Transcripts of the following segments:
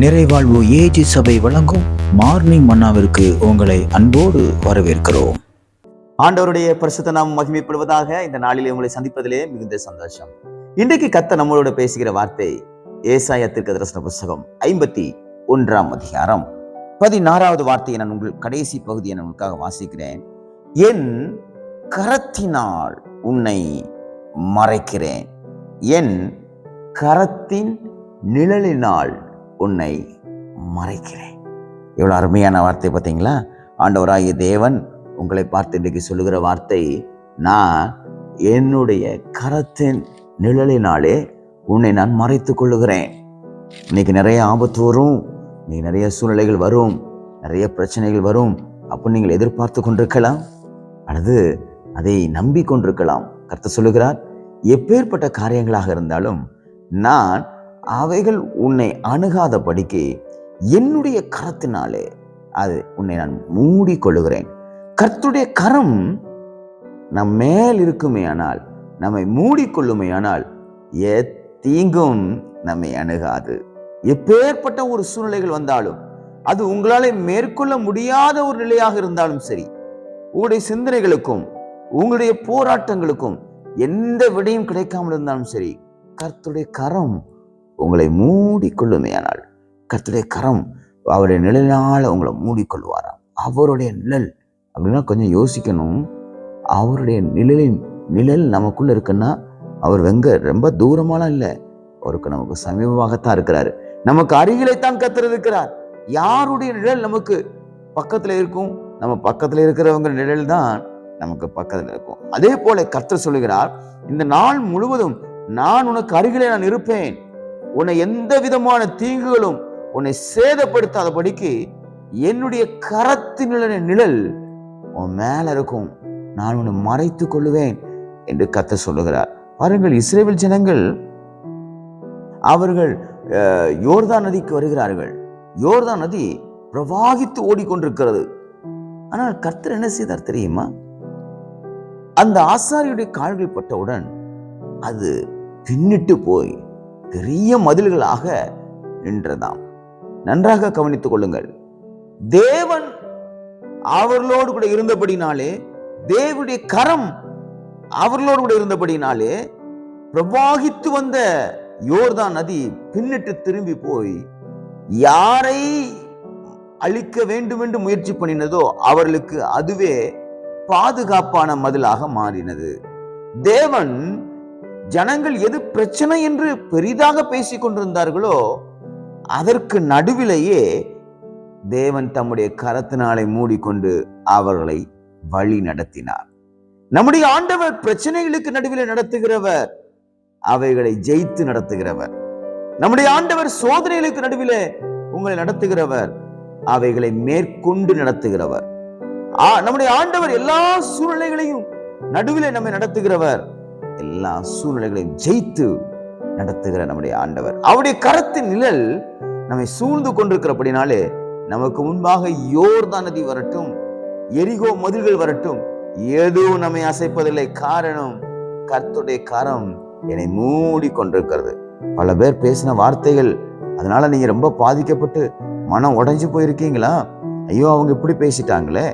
நிறைவாழ்வு AG சபை வழங்கும் morning மன்னாவிற்கு உங்களை அன்போடு வரவேற்கிறோம். ஆண்டவருடைய பரிசுத்த நாம் மகிமைப்படுவதாக இந்த நாளிலே உங்களை சந்திப்பதிலே மிகுந்த சந்தோஷம். இன்றைக்கு கத்த நம்மளோட பேசுகிற வார்த்தை ஏசாயத்திற்கு தரிசன புஸ்தகம் ஐம்பத்தி ஒன்றாம் அதிகாரம். பதினாறாவது வார்த்தையை நான் உங்கள் கடைசி பகுதியை நான் உங்களுக்காக வாசிக்கிறேன். என் கரத்தினால் உன்னை மறைக்கிறேன். என் கரத்தின் நிழலினால் உன்னை மறைக்கிறேன். எவ்வளோ அருமையான வார்த்தை பார்த்தீங்களா? ஆண்டவராகிய தேவன் உங்களை பார்த்து இன்றைக்கு சொல்லுகிற வார்த்தை நான் என்னுடைய கரத்தின் நிழலினாலே உன்னை நான் மறைத்து கொள்ளுகிறேன். இன்னைக்கு நிறைய ஆபத்து வரும் இன்னைக்கு நிறைய சூழ்நிலைகள் வரும் நிறைய பிரச்சனைகள் வரும். அப்போ நீங்கள் எதிர்பார்த்து கொண்டிருக்கலாம் அல்லது அதை நம்பி கொண்டிருக்கலாம். கருத்து சொல்லுகிறார் எப்பேற்பட்ட காரியங்களாக இருந்தாலும் நான் அவைகள் உன்னை அணுகாதபடிக்கு என்னுடைய கரத்தினாலே அது உன்னை நான் மூடி கொள்ளுகிறேன் கர்த்துடைய கரம் நம் மேல் இருக்குமேயானால் நம்மை மூடிக்கொள்ளுமே ஆனால் தீங்கும் நம்மை அணுகாது. எப்பேற்பட்ட ஒரு சூழ்நிலைகள் வந்தாலும் அது உங்களால் மேற்கொள்ள முடியாத ஒரு நிலையாக இருந்தாலும் சரி உங்களுடைய சிந்தனைகளுக்கும் உங்களுடைய போராட்டங்களுக்கும் எந்த விடையும் கிடைக்காமல் இருந்தாலும் சரி கர்த்துடைய கரம் உங்களை மூடிக்கொள்ளுமையானால் கத்துடைய கரம் அவருடைய நிழலினால் உங்களை மூடிக்கொள்வாராம் அவருடைய நிழல் அப்படின்னா கொஞ்சம் யோசிக்கணும். அவருடைய நிழலின் நிழல் நமக்குள்ள இருக்குன்னா அவர் வெங்க ரொம்ப தூரமாலாம் இல்லை. அவருக்கு நமக்கு சமீபமாகத்தான் இருக்கிறாரு. நமக்கு அருகிலே தான் இருக்கிறார். யாருடைய நிழல் நமக்கு பக்கத்தில் இருக்கும்? நம்ம பக்கத்தில் இருக்கிறவங்க நிழல் தான் நமக்கு பக்கத்தில் இருக்கும். அதே போல கர்த்தர் சொல்லுகிறார் இந்த நாள் முழுவதும் நான் உனக்கு அருகிலே நான் இருப்பேன். உன்னை எந்த விதமான தீங்குகளும் உன்னை சேதப்படுத்தாதபடிக்கு என்னுடைய கரத்தின் நிழல் உன் மேல இருக்கும். நான் உன்னை மறைத்து கொள்ளுவேன் என்று கத்த சொல்லுகிறார். பாருங்கள் இஸ்ரேல் ஜனங்கள் அவர்கள் யோர்தான் நதிக்கு வருகிறார்கள். யோர்தான் நதி பிரவாகித்து ஓடிக்கொண்டிருக்கிறது. ஆனால் கர்த்தர் என்ன செய்தார் தெரியுமா? அந்த ஆசாரியுடைய கால்கள் பட்டவுடன் அது பின்னிட்டு போய் பெரிய மதில்களாக நின்றதாம். நன்றாக கவனித்துக் கொள்ளுங்கள். தேவன் அவர்களோடு கூட இருந்தபடினாலே தேவனுடைய கரம் அவர்களோடு கூட இருந்தபடினாலே பிரவாகித்து வந்த யோர்தான் நதி பின்னிட்டு திரும்பி போய் யாரை அழிக்க வேண்டும் என்று முயற்சி பண்ணினதோ அவர்களுக்கு அதுவே பாதுகாப்பான மதிலாக மாறினது. தேவன் ஜனங்கள் எது பிரச்சனை என்று பெரிதாக பேசிக் கொண்டிருந்தார்களோ அதற்கு நடுவிலேயே தேவன் தம்முடைய கரத்தினாலை மூடிக்கொண்டு அவர்களை வழி நடத்தினார். நம்முடைய ஆண்டவர் பிரச்சனைகளுக்கு நடுவில் நடத்துகிறவர் அவைகளை ஜெயித்து நடத்துகிறவர். நம்முடைய ஆண்டவர் சோதனைகளுக்கு நடுவில் உங்களை நடத்துகிறவர் அவைகளை மேற்கொண்டு நடத்துகிறவர். நம்முடைய ஆண்டவர் எல்லா சூழ்நிலைகளையும் நடுவில் நம்மை நடத்துகிறவர். எல்லா சூழ்நிலைகளையும் ஜெயித்து நடத்துகிற நம்முடைய ஆண்டவர். அவருடைய கரத்தின் நிழல் நம்மை சூழ்ந்து கொண்டிருக்கிறபடினாலே நமக்கு முன்பாக யோர்தான் நதி வரட்டும் எரிகோ மதில்கள் வரட்டும் எதுவும் நம்மை அசைப்பதில்லை. காரணம் கர்த்துடைய கரம் என்னை மூடி கொண்டிருக்கிறது பல பேர் பேசின வார்த்தைகள் அதனால நீங்க ரொம்ப பாதிக்கப்பட்டு மனம் உடைஞ்சு போயிருக்கீங்களா? ஐயோ அவங்க இப்படி பேசிட்டாங்களே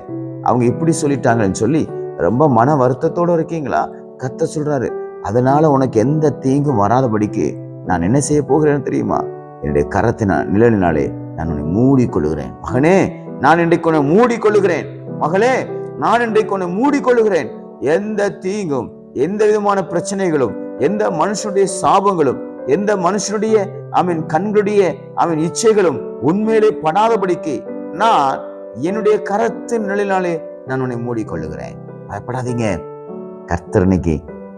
அவங்க இப்படி சொல்லிட்டாங்கன்னு சொல்லி ரொம்ப மன வருத்தத்தோடு இருக்கீங்களா? கத்த சொல்றாரு. அதனால உனக்கு எந்த தீங்கும் வராதபடிக்கு நான் என்ன செய்ய போகிறேன்னு தெரியுமா? என்னுடைய கரத்தின நிழலினாலே நான் உன்னை மூடிக்கொள்ளுகிறேன். மகனே நான் இன்றைக்கு உன்னை மூடிக்கொள்ளுகிறேன். மகளே நான் இன்றைக்கு உன்னை மூடிக்கொள்ளுகிறேன். எந்த தீங்கும் எந்த விதமான பிரச்சனைகளும் எந்த மனுஷனுடைய சாபங்களும் எந்த மனுஷனுடைய அவன் கண்களுடைய அவன் இச்சைகளும் உண்மையிலே படாதபடிக்கு நான் என்னுடைய கரத்தின் நிலையினாலே நான் உன்னை மூடிக்கொள்ளுகிறேன். பயப்படாதீங்க. கர்த்தர்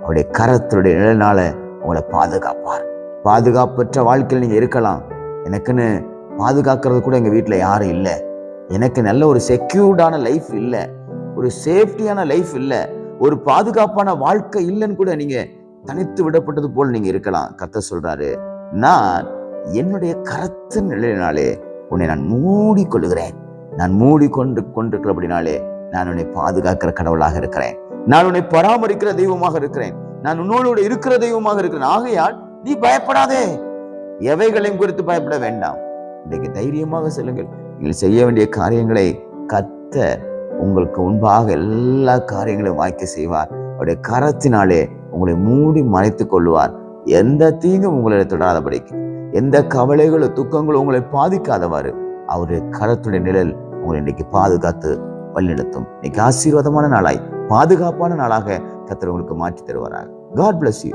அவருடைய கரத்தினுடைய நிழலினால உங்களை பாதுகாப்பார். பாதுகாப்பற்ற வாழ்க்கையில் நீங்கள் இருக்கலாம். எனக்குன்னு பாதுகாக்கிறது கூட எங்கள் வீட்டில் யாரும் இல்லை. எனக்கு நல்ல ஒரு செக்யூர்டான லைஃப் இல்லை. ஒரு சேஃப்டியான லைஃப் இல்லை. ஒரு பாதுகாப்பான வாழ்க்கை இல்லைன்னு கூட நீங்கள் தனித்து விடப்பட்டது போல் நீங்கள் இருக்கலாம். கத்த சொல்கிறாரு நான் என்னுடைய கரத்து நிலையினாலே உன்னை நான் மூடிக்கொள்கிறேன் நான் மூடி கொண்டு கொண்டிருக்கிறபடினாலே நான் உன்னை பாதுகாக்கிற கடவுளாக இருக்கிறேன். நான் உன்னை பராமரிக்கிற தெய்வமாக இருக்கிறேன். நான் உன்னோடு இருக்கிற தெய்வமாக இருக்கிறேன். ஆகையால் நீ பயப்படாதே. எவைகளையும் குறித்து பயப்பட வேண்டாம். இன்றைக்கு தைரியமாக செல்லுங்கள். நீங்கள் செய்ய வேண்டிய காரியங்களை கத்த உங்களுக்கு முன்பாக எல்லா காரியங்களையும் வாய்க்க செய்வார். அவருடைய கரத்தினாலே உங்களை மூடி மறைத்துக் கொள்வார் எந்த தீங்கும் உங்களை தொடராதபடிக்கு எந்த கவலைகளும் துக்கங்களும் உங்களை பாதிக்காதவாறு அவருடைய கரத்துடைய நிழல் உங்களை இன்னைக்கு பாதுகாத்து வழிநடத்தும். இன்னைக்கு ஆசீர்வாதமான நாளாய் பாதுகாப்பான நாளாக கத்தர் உங்களுக்கு மாற்றி தருவாராக காட் பிளஸ் யூ